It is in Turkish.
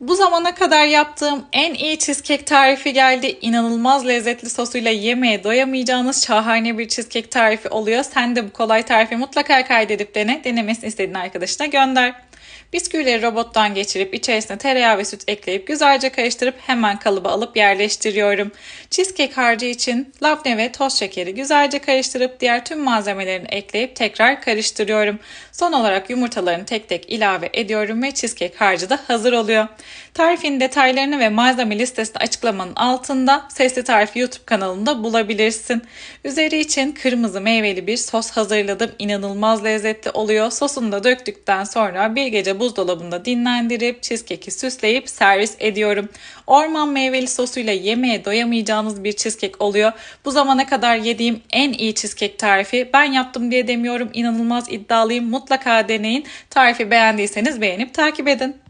Bu zamana kadar yaptığım en iyi cheesecake tarifi geldi. İnanılmaz lezzetli sosuyla yemeğe doyamayacağınız şahane bir cheesecake tarifi oluyor. Sen de bu kolay tarifi mutlaka kaydedip dene. Denemesini istediğin arkadaşına gönder. Bisküvileri robottan geçirip içerisine tereyağı ve süt ekleyip güzelce karıştırıp hemen kalıba alıp yerleştiriyorum. Cheesecake harcı için labne ve toz şekeri güzelce karıştırıp diğer tüm malzemelerini ekleyip tekrar karıştırıyorum. Son olarak yumurtalarını tek tek ilave ediyorum ve cheesecake harcı da hazır oluyor. Tarifin detaylarını ve malzeme listesini açıklamanın altında Sesli Tarif YouTube kanalında bulabilirsin. Üzeri için kırmızı meyveli bir sos hazırladım. İnanılmaz lezzetli oluyor. Sosunu da döktükten sonra bir gece buzdolabında dinlendirip cheesecake'i süsleyip servis ediyorum. Orman meyveli sosuyla yemeğe doyamayacağınız bir cheesecake oluyor. Bu zamana kadar yediğim en iyi cheesecake tarifi. Ben yaptım diye demiyorum. İnanılmaz iddialıyım. Mutlaka deneyin. Tarifi beğendiyseniz beğenip takip edin.